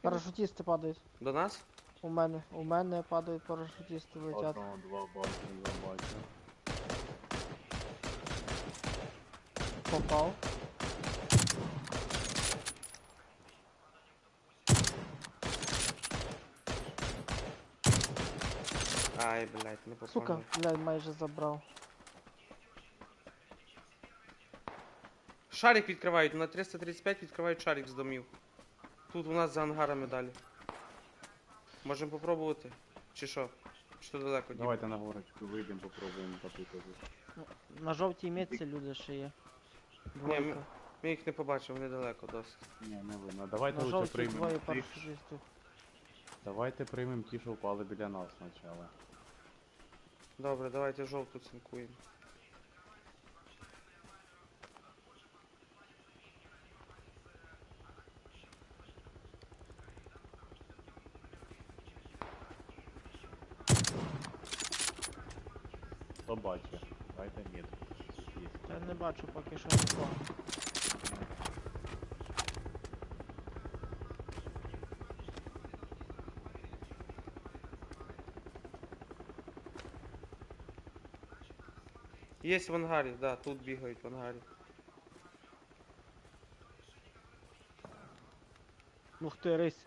Парашутісти падають. До нас? У мене. У мене падають парашутісти летять. Одного, два бачу, два бачу. Попав. Ай, блядь, не попав. Сука, блядь, майже забрав. Шарик відкривають, на 335 відкривають шарик з домів. Тут у нас за ангарами далі. Можемо попробувати? Чи що? Чи то далеко? Дім? Давайте на горочку вийдемо, попробуємо потикати. На жовтій мітці люди ще є. ми- Двойка. Ми їх не побачимо, вони далеко досить. Ні, не видно. Давайте На лучше жовтій приймемо тих. Давайте приймемо ті, що впали біля нас спочатку. Добре, давайте жовту цинкуємо. Хто бачить? Давайте ні. Я не бачу поки що нікого. Є в ангарі, да, тут бігають в ангарі. Ух ти, рись.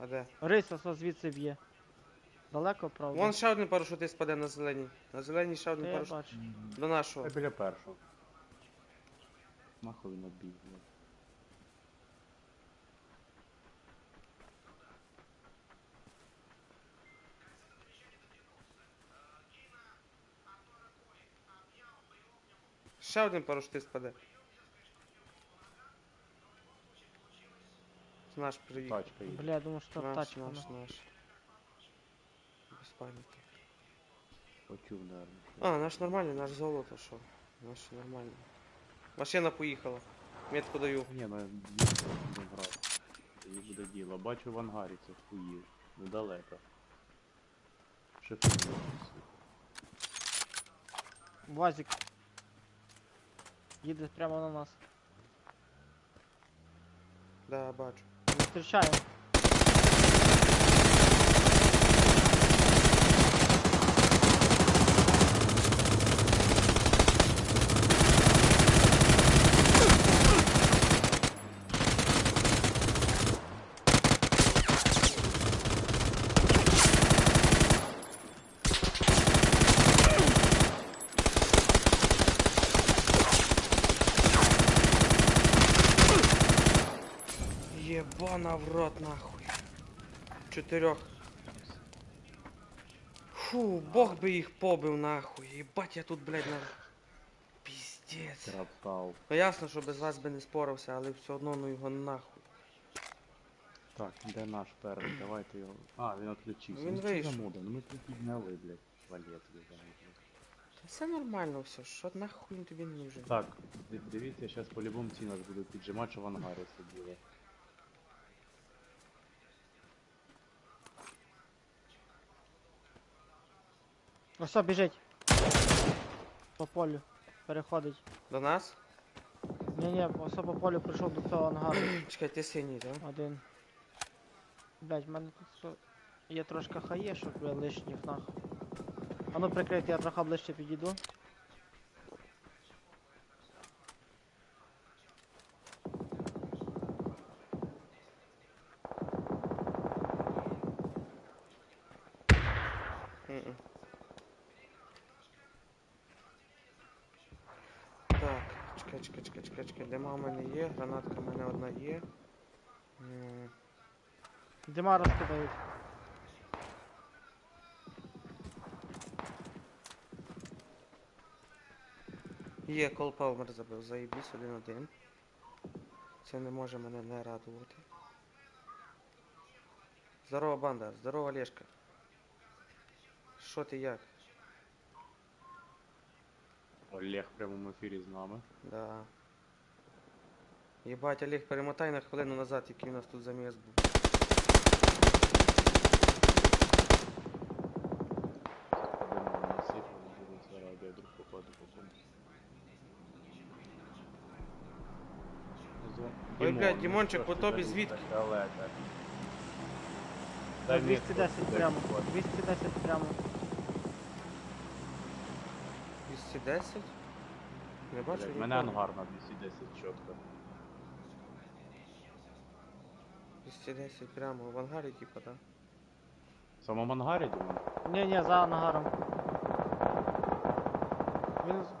А де? Рись ось звідси б'є. Далеко, правда? Вон ще один парашутист паде на зеленій. На зеленій ще Та один я парашут. бачу. До нашого. Це біля першого. Нахуй він обіг, блядь. Ще один парашутист паде. Це наш приїхав. Тачка їде. Бля, я думаю, що Наш, тачка. наш, ну. наш. Без паніки. Почув, наверное. А, наш нормальний, наш золото, що? Наш нормальний. Машина поїхала. Метку даю. Ні, ну не грав. Її буде діло. Бачу в ангарі це хуїв. Недалеко. Шифрує. Вазик. Їде прямо на нас. Да, бачу. Зустрічаємо. Єбана в рот нахуй. Чотирьох. Фу, бог би їх побив нахуй. Єбать я тут, блядь, на. Піздець. Красав. Ну ясно, що без вас би не спорався, але все одно ну його нахуй. Так, де наш перший? Давайте його. А, він відключився. Він ну, що за вийшов. мода? Ну ми тут підняли, блядь. Валет їбаний. Та все нормально все, що нахуй він тобі не нужен. Так, ди- дивіться, зараз по-любому ці нас будуть піджимати, що в ангарі сиділи. Ось біжить. По полю. Переходить. До нас? Ні-ні, ось по полю прийшов до цього ангару. Чекай, ти синій, так? Один. Блять, в мене тут все. Є трошки хаєшок, бля, лишніх нахуй. А ну прикрийте, я трохи ближче підійду. Дима в мене є, гранатка в мене одна є. М, Дима розкидають. Є, кол Палмер забив, заїбісь один-один. Це не може мене не радувати. Здорова банда, здорова Олешка. Що ти як? Олег в прямому ефірі з нами. Да. Єбать, Олег, перемотай на хвилину назад, який у нас тут заміс був. Ой, блядь, ну Дімончик, по тобі звідки? мені 210 прямо. 210 прямо. 210? Не бачу мене ангар на 210 чітко. 210 прямо, в ангарі, типа, да? В самому ангарі, Дімон? Ні, ні, за ангаром. Він. з-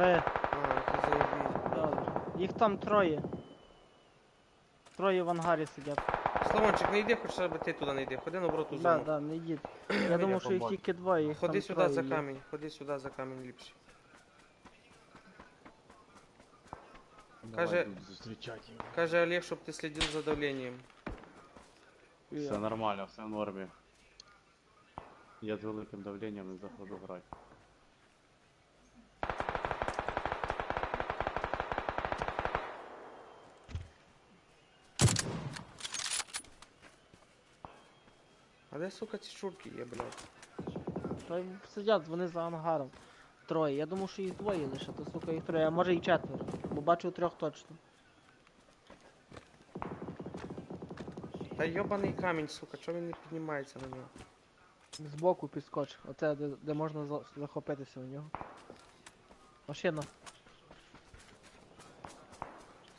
А, який заєбісь. добре. Їх там троє. Троє в ангарі сидять. Славончик, не йди, хоч щоб ти туди не йди. Ходи наоборот у Да, зону. да, не йдіть. Я думав, що їх тільки двоє. Їх Ходи там сюди троє за є. камінь, ходи сюди за камінь ліпше. Каже- Давай тут зустрічати його. Каже Олег, щоб ти слідив за давленням. Все нормально, все в нормі. Я з великим давленням не заходу грати. А де, сука, ці шурки є, блядь? Та й сидять вони за ангаром. Троє. Я думав, що їх двоє лише, то сука їх троє, а може і четверо. Бо бачу трьох точно. Та йобаний камінь, сука, чого він не піднімається на нього? Збоку підскоч. Оце де, де можна за- захопитися у нього. Машина.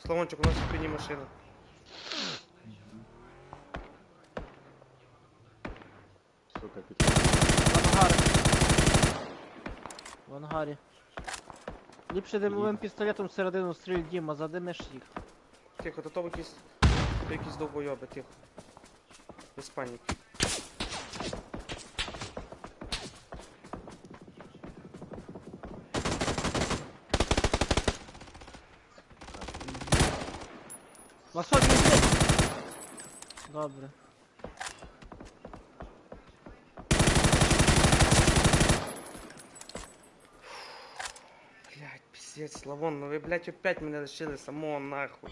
Славончик, у нас в спині машина. Сука, під... В ангарі. В ангарі. Ліпше димовим пістолетом всередину стріль Діма, задимиш їх. Тихо, то то якісь. То якісь довбойоби, тихо. Без паніки. Масок! Добре. Блядь, пиздец, Славон, ну ви, блядь, опять мене лишили самого нахуй.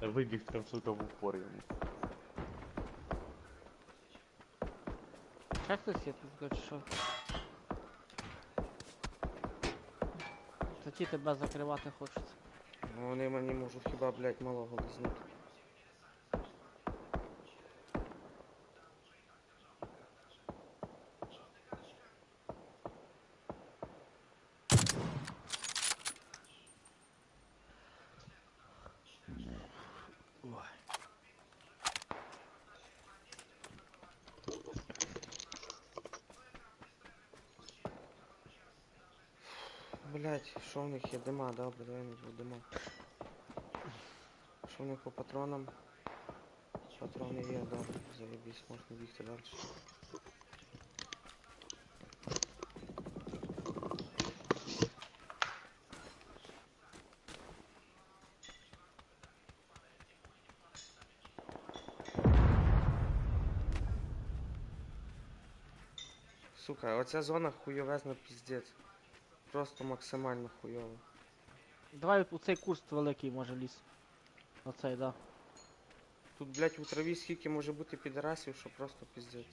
Вибіг прям, сука, в упор йому. Хтось є тут, що? Та ті тебе закривати хочуть. Ну вони мені можуть хіба, блядь, малого лизнути. Блять, що в них є дима, добре, давай буду дима. Що в них по патронам? Патрони є, добре, заєбісь, можна бігти далі. Сука, оця зона хуйовезна піздець. Просто максимально хуйово. Давай у цей курс великий може ліс. Оцей, да. Тут, блядь, у траві скільки може бути підарасів, що просто піздець.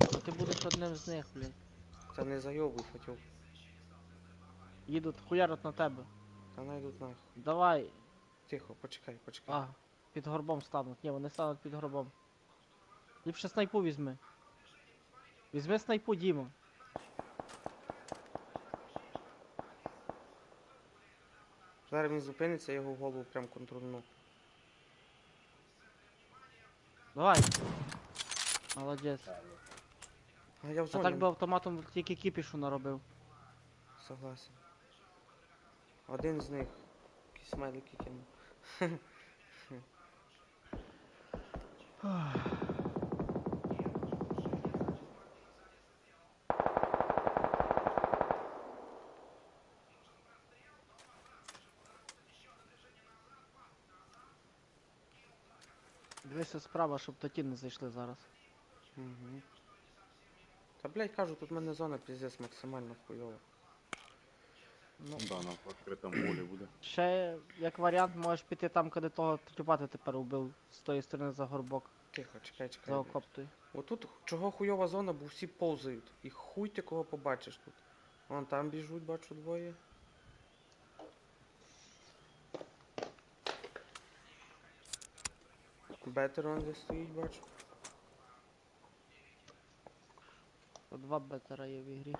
А ти будеш одним з них, блядь. Та не зайобуй, Фатюк. Їдуть хуярять на тебе. Та найдуть нахуй. Давай. Тихо, почекай, почекай. А, під горбом стануть. Ні, вони стануть під горбом. Ліпше снайпу візьми. Візьми снайпу, Діма. Зараз він зупиниться, я його в голову прям контрольну. Давай. Молодець. А я в А зоні. так би автоматом тільки кіпішу наробив. Согласен. Один з них. Якісь смайлики кинув. Дивися справа, щоб таті не зайшли зараз. Угу. Та блядь, кажу, тут в мене зона піздець максимально хуйова. Ну, Да, на відкритому полі буде. ще як варіант можеш піти там, куди того тюпа ти тепер убив з тої сторони за горбок, Тихо, чекай, чекай. за блядь. окоп той. Отут чого хуйова зона, бо всі повзають. І хуй ти кого побачиш тут. Вон там біжуть, бачу двоє. Бетер он де стоїть, бачу. По Два бетера є в ігрі.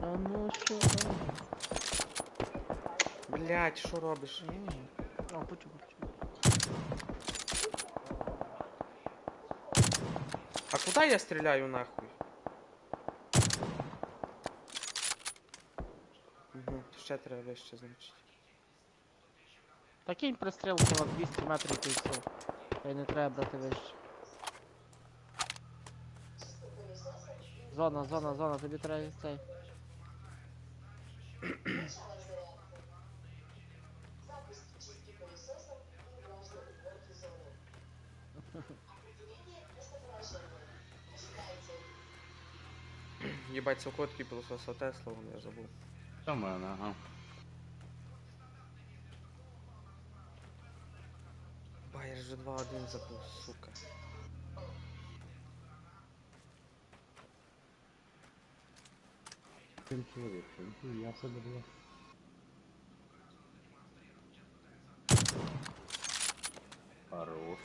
Та ну що там? Блять, що робиш? О, почу, почу. А куди я стріляю нахуй? Угу, ще треба вище, значить. Та кинь пристрілку на 200 метрів і все. Та й не треба брати вище. Зона, зона, зона, тобі треба цей. Єбать, сокотки пилососа Тесла, вон я забув. Це в мене, ага. Ба, я ж вже 2-1 забув, сука. Один чоловік, я себе була. Хорош.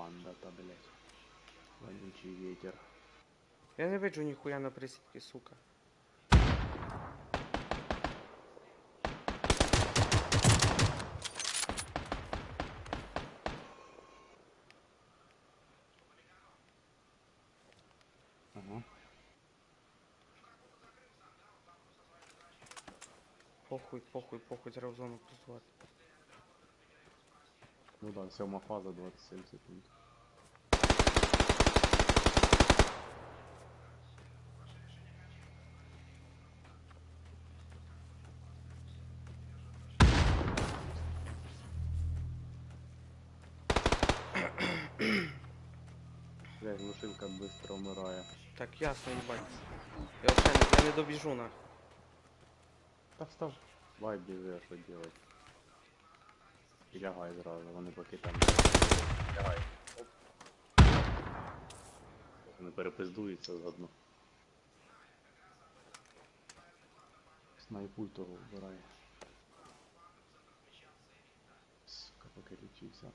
Банда-то, блядь. Вонючий ветер. Я не виджу ніхуя на присідки, сука. Ага. Похуй, похуй, похуй, треба зону працювати. Ну да, сьома фаза 27 секунд. Блять, глушилка быстро умирає. Так, ясно, їбать. Я вообще не, я не добіжу нахуй. Та встав. Вай біжи, а що делать? І лягай зразу, вони поки там. Лягай. Оп. Вони перепиздуються заодно. Снайпуль того вбирає. Сука, поки лічився.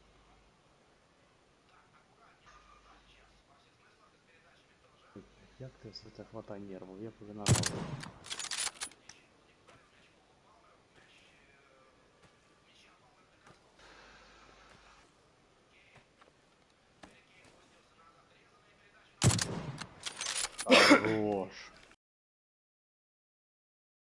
Як ти все це хватає нервів? Я. Хорош.